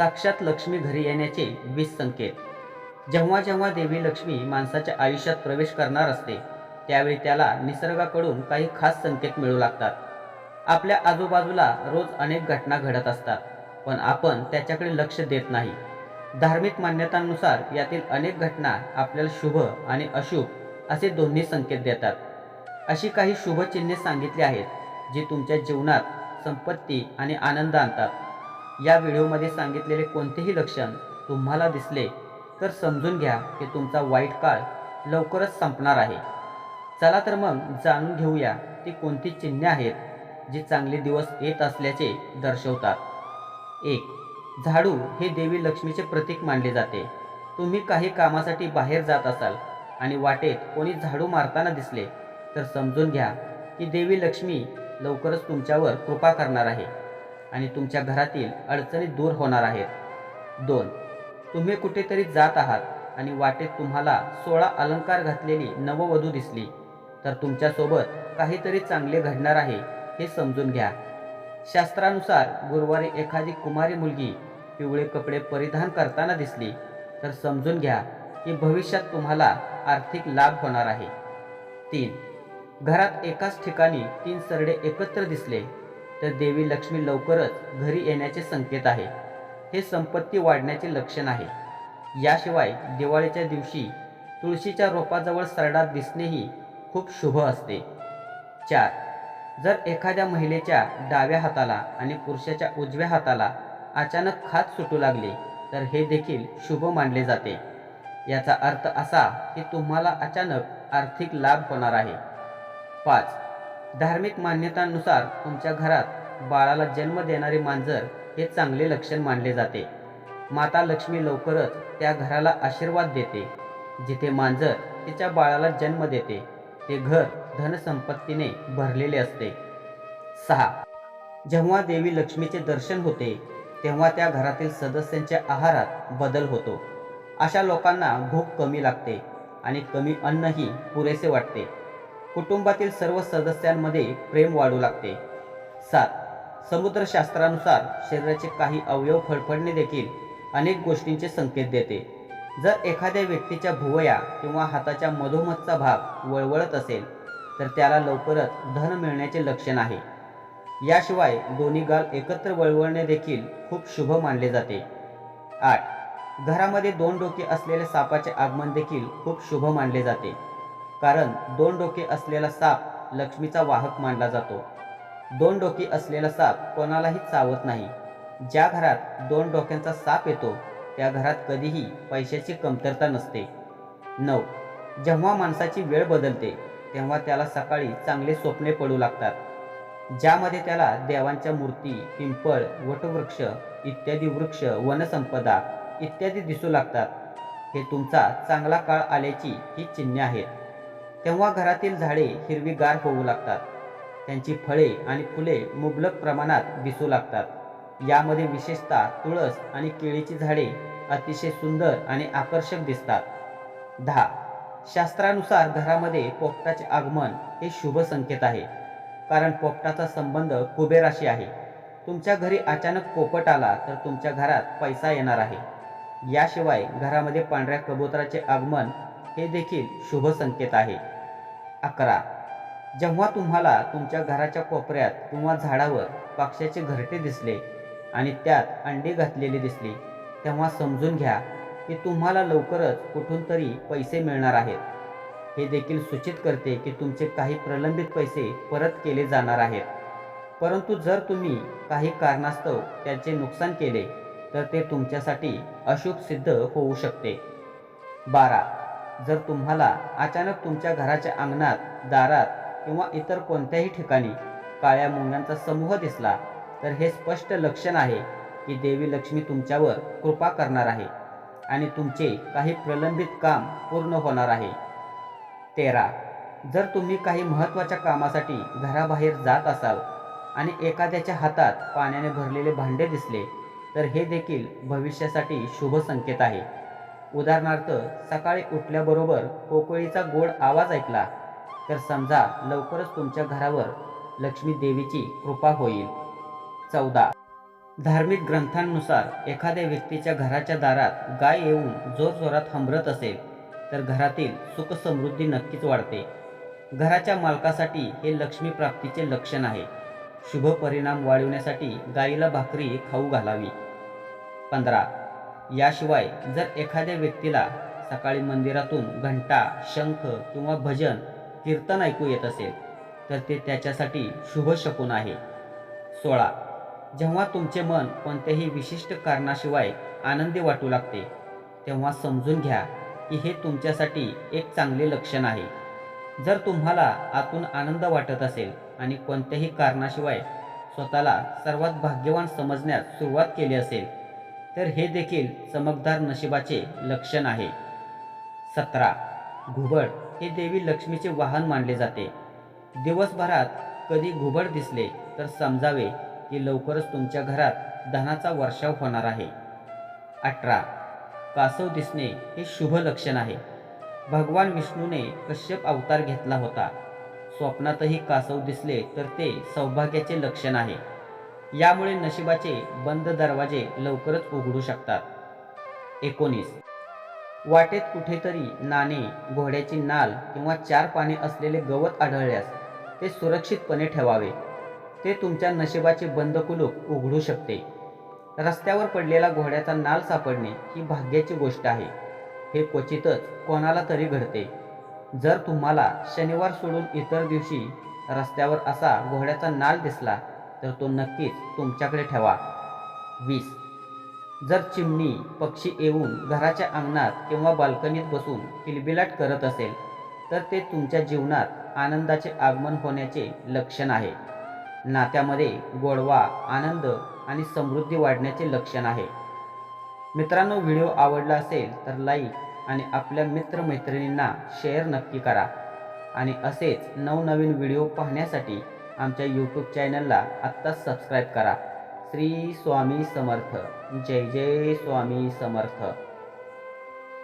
साक्षात लक्ष्मी घरी येण्याचे वीस संकेत. जेव्हा जेव्हा देवी लक्ष्मी माणसाच्या आयुष्यात प्रवेश करणार असते त्यावेळी त्याला निसर्गाकडून काही खास संकेत मिळू लागतात. आपल्या आजूबाजूला रोज अनेक घटना घडत असतात पण आपण त्याच्याकडे लक्ष देत नाही. धार्मिक मान्यतांनुसार यातील अनेक घटना आपल्याला शुभ आणि अशुभ असे दोन्ही संकेत देतात. अशी काही शुभचिन्हे सांगितली आहेत जी तुमच्या जीवनात संपत्ती आणि आनंद आणतात. या व्हिडिओमध्ये सांगितलेले कोणतेही लक्षण तुम्हाला दिसले तर समजून घ्या की तुमचा वाईट काळ लवकरच संपणार आहे. चला तर मग जाणून घेऊया ती कोणती चिन्हे आहेत जी चांगले दिवस येत असल्याचे दर्शवतात. एक झाडू हे देवी लक्ष्मीचे प्रतीक मानले जाते. तुम्ही काही कामासाठी बाहेर जात असाल आणि वाटेत कोणी झाडू मारताना दिसले तर समजून घ्या की देवी लक्ष्मी लवकरच तुमच्यावर कृपा करणार आहे. आणि तुमच्या घरातील अडचणी दूर होणार आहेत. दोन तुम्ही कुठेतरी जात आहात आणि वाटेत तुम्हाला सोळा अलंकार घातलेली नववधू दिसली. तर तुमच्यासोबत काहीतरी चांगले घडणार आहे हे समजून घ्या. शास्त्रानुसार गुरुवारी एखादी कुमारी मुलगी पिवळे कपडे परिधान करताना दिसली. तर समजून घ्या की भविष्यात तुम्हाला आर्थिक लाभ होणार आहे. तीन घरात एकाच ठिकाणी तीन सरडे एकत्र दिसले. तर देवी लक्ष्मी लवकरच घरी येण्याचे संकेत आहे. हे संपत्ती वाढण्याचे लक्षण आहे. याशिवाय दिवाळीच्या दिवशी तुळशीच्या रोपाजवळ सरडा दिसणेही खूप शुभ असते. चार. जर एखाद्या महिलेच्या डाव्या हाताला आणि पुरुषाच्या उजव्या हाताला अचानक खात सुटू लागले तर हे देखील शुभ मानले जाते. याचा अर्थ असा की तुम्हाला अचानक आर्थिक लाभ होणार आहे. पाच. धार्मिक मान्यतांनुसार तुमच्या घरात बाळाला जन्म देणारे मांजर हे चांगले लक्षण मानले जाते. माता लक्ष्मी लवकरच त्या घराला आशीर्वाद देते. जिथे मांजर तिच्या बाळाला जन्म देते ते घर धनसंपत्तीने भरलेले असते. सहा. जेव्हा देवी लक्ष्मीचे दर्शन होते तेव्हा त्या घरातील सदस्यांच्या आहारात बदल होतो. अशा लोकांना भूक कमी लागते आणि कमी अन्नही पुरेसे वाटते. कुटुंबातील सर्व सदस्यांमध्ये प्रेम वाढू लागते. सात. समुद्रशास्त्रानुसार शरीराचे काही अवयव फडफडणे देखील अनेक गोष्टींचे संकेत देते. जर एखाद्या व्यक्तीच्या भुवया किंवा हाताच्या मधोमधचा भाग वळवळत असेल तर त्याला लवकरच धन मिळण्याचे लक्षण आहे. याशिवाय दोन्ही गाल एकत्र वळवळणे देखील खूप शुभ मानले जाते. आठ. घरामध्ये दोन डोके असलेल्या सापाचे आगमन देखील खूप शुभ मानले जाते. कारण दोन डोके असलेला साप लक्ष्मीचा वाहक मानला जातो. दोन डोके असलेला साप कोणालाही चावत नाही. ज्या घरात दोन डोक्यांचा साप येतो त्या घरात कधीही पैशाची कमतरता नसते. नऊ. जेव्हा माणसाची वेळ बदलते तेव्हा त्याला सकाळी चांगले स्वप्ने पडू लागतात. ज्यामध्ये त्याला देवांच्या मूर्ती पिंपळ वटवृक्ष इत्यादी वृक्ष वनसंपदा इत्यादी दिसू लागतात. हे तुमचा चांगला काळ आल्याची ही चिन्हे आहेत. तेव्हा घरातील झाडे हिरवीगार होऊ लागतात. त्यांची फळे आणि फुले मुबलक प्रमाणात दिसू लागतात. यामध्ये विशेषतः तुळस आणि केळीची झाडे अतिशय सुंदर आणि आकर्षक दिसतात. दहा. शास्त्रानुसार घरामध्ये पोपटाचे आगमन हे शुभ संकेत आहे. कारण पोपटाचा संबंध कुबेराशी आहे. तुमच्या घरी अचानक पोपट आला तर तुमच्या घरात पैसा येणार आहे. याशिवाय घरामध्ये पांढऱ्या कबुतराचे आगमन हे देखील शुभ संकेत आहे. अकरा. जेव्हा तुम्हाला तुमच्या घराच्या कोपऱ्यात किंवा झाडावर पक्ष्याचे घरटे दिसले आणि त्यात अंडी घातलेली दिसली तेव्हा समजून घ्या की तुम्हाला लवकरच कुठून तरी पैसे मिळणार आहेत. हे देखील सूचित करते की तुमचे काही प्रलंबित पैसे परत केले जाणार आहेत. परंतु जर तुम्ही काही कारणास्तव त्याचे नुकसान केले तर ते तुमच्यासाठी अशुभ सिद्ध होऊ शकते. बारा. जर तुम्हाला अचानक तुमच्या घराच्या अंगणात दारात किंवा इतर कोणत्याही ठिकाणी काळ्या मुंग्यांचा समूह दिसला तर हे स्पष्ट लक्षण आहे की देवी लक्ष्मी तुमच्यावर कृपा करणार आहे आणि तुमचे काही प्रलंबित काम पूर्ण होणार आहे. तेरा. जर तुम्ही काही महत्त्वाच्या कामासाठी घराबाहेर जात असाल आणि एखाद्याच्या हातात पाण्याने भरलेले भांडे दिसले तर हे देखील भविष्यासाठी शुभ संकेत आहे. उदाहरणार्थ सकाळी उठल्याबरोबर कोकळीचा गोड आवाज ऐकला तर समजा लवकरच तुमच्या घरावर लक्ष्मी देवीची कृपा होईल. चौदा. धार्मिक ग्रंथांनुसार एखाद्या व्यक्तीच्या घराच्या दारात गाय येऊन जोरजोरात हंबरत असेल तर घरातील सुख समृद्धी नक्कीच वाढते. घराच्या मालकासाठी हे लक्ष्मी प्राप्तीचे लक्षण आहे. शुभ परिणाम वाढवण्यासाठी गाईला भाकरी खाऊ घालावी. पंधरा. याशिवाय जर एखाद्या व्यक्तीला सकाळी मंदिरातून घंटा शंख किंवा भजन कीर्तन ऐकू येत असेल तर ते त्याच्यासाठी शुभ शकून आहे. सोळा. जेव्हा तुमचे मन कोणत्याही विशिष्ट कारणाशिवाय आनंदी वाटू लागते तेव्हा समजून घ्या की हे तुमच्यासाठी एक चांगले लक्षण आहे. जर तुम्हाला आतून आनंद वाटत असेल आणि कोणत्याही कारणाशिवाय स्वतःला सर्वात भाग्यवान समजण्यास सुरुवात केली असेल तर हे देखील चमकदार नशिबाचे लक्षण आहे. सतरा. घुबड हे देवी लक्ष्मीचे वाहन मानले जाते. दिवसभरात कधी घुबड दिसले तर समजावे की लवकरच तुमच्या घरात धनाचा वर्षाव होणार आहे. अठरा. कासव दिसणे हे शुभ लक्षण आहे. भगवान विष्णूने कश्यप अवतार घेतला होता. स्वप्नातही कासव दिसले तर ते सौभाग्याचे लक्षण आहे. यामुळे नशिबाचे बंद दरवाजे लवकरच उघडू शकतात. एकोणीस. वाटेत कुठेतरी नाणे घोड्याची नाल किंवा चार पाने असलेले गवत आढळल्यास ते सुरक्षितपणे ठेवावे. ते तुमच्या नशिबाचे बंद कुलूप उघडू शकते. रस्त्यावर पडलेला घोड्याचा नाल सापडणे ही भाग्याची गोष्ट आहे. हे क्वचितच कोणाला तरी घडते. जर तुम्हाला शनिवार सोडून इतर दिवशी रस्त्यावर असा घोड्याचा नाल दिसला तर तो नक्कीच तुमच्याकडे ठेवा. वीस. जर चिमणी पक्षी येऊन घराच्या अंगणात किंवा बाल्कनीत बसून किलबिलाट करत असेल तर ते तुमच्या जीवनात आनंदाचे आगमन होण्याचे लक्षण आहे. नात्यामध्ये गोडवा आनंद आणि समृद्धी वाढण्याचे लक्षण आहे. मित्रांनो व्हिडिओ आवडला असेल तर लाईक आणि आपल्या मित्रमैत्रिणींना शेअर नक्की करा. आणि असेच नवनवीन व्हिडिओ पाहण्यासाठी आमच्या यूट्यूब चॅनलला आत्ताच सबस्क्राईब करा. श्री स्वामी समर्थ. जय जय स्वामी समर्थ.